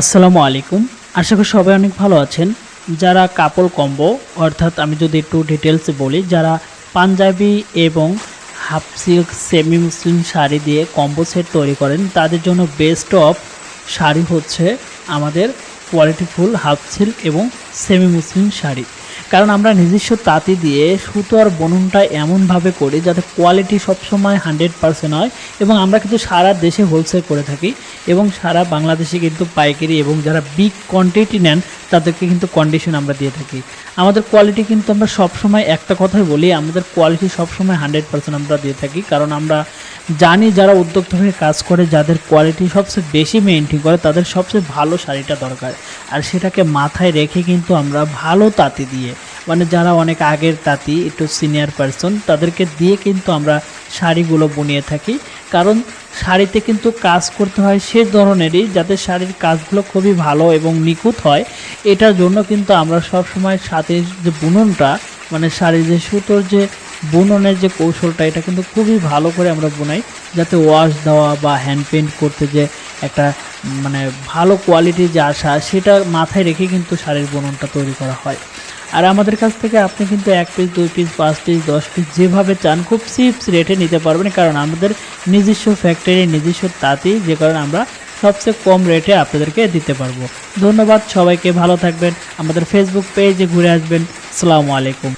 আসসালামু আলাইকুম। আশা করি সবাই অনেক ভালো আছেন। যারা কাপল কম্বো, অর্থাৎ আমি যদি একটু ডিটেলসে বলি, যারা পাঞ্জাবি এবং half silk semi muslin sari দিয়ে কম্বো সেট তৈরি করেন, তাদের জন্য বেস্ট অফ শাড়ি হচ্ছে আমাদের কোয়ালিটিফুল হাফ সিল্ক এবং সেমি মুসলিম শাড়ি। কারণ আমরা নিজস্ব তাঁতি দিয়ে সুতো আর বনুনটা এমনভাবে করি যাতে কোয়ালিটি সবসময় হান্ড্রেড পারসেন্ট হয় এবং আমরা কিন্তু সারা দেশে হোলসেল করে থাকি এবং সারা বাংলাদেশে কিন্তু পাইকারি এবং যারা বিগ কোয়ান্টিটি নেন তাদেরকে কিন্তু কন্ডিশন আমরা দিয়ে থাকি। আমাদের কোয়ালিটি কিন্তু আমরা সবসময় একটা কথাই বলি, আমাদের কোয়ালিটি সবসময় হান্ড্রেড পার্সেন্ট আমরা দিয়ে থাকি কারণ আমরা জানি যারা উদ্যোক্তা হয়ে কাজ করে, যাদের কোয়ালিটি সবচেয়ে বেশি মেনটেন করে, তাদের সবচেয়ে ভালো শাড়িটা দরকার। আর সেটাকে মাথায় রেখে কিন্তু আমরা ভালো তাঁতি দিয়ে মানে যারা অনেক আগের তাঁতি, একটু সিনিয়র পারসন তাদেরকে দিয়ে কিন্তু আমরা শাড়িগুলো বুনিয়ে থাকি। কারণ শাড়িতে কিন্তু কাজ করতে হয় সে ধরনেরই, যাতে শাড়ির কাজগুলো খুবই ভালো এবং নিখুঁত হয়। এটার জন্য কিন্তু আমরা সব সময় সাথে যে বুননটা মানে শাড়ির যে সুতোর যে বুননের যে কৌশলটা, এটা কিন্তু খুবই ভালো করে আমরা বোনাই, যাতে ওয়াশ দেওয়া বা হ্যান্ড পেন্ট করতে যে একটা মানে ভালো কোয়ালিটির যে আসা, সেটা মাথায় রেখে কিন্তু শাড়ির বুননটা তৈরি করা হয়। আর আমাদের কাছ থেকে আপনি কিন্তু এক পিস দুই পিস পাঁচ পিস দশ পিস যেভাবে চান, খুব চিপস রেটে নিতে পারবেন, কারণ আমাদের নিজস্ব ফ্যাক্টরি নিজস্ব তাঁতি যে কারণে আমরা সবচেয়ে কম রেটে আপনাদেরকে দিতে পারব। ধন্যবাদ সবাইকে, ভালো থাকবেন। আমাদের ফেসবুক পেজে ঘুরে আসবেন। আসসালামু আলাইকুম।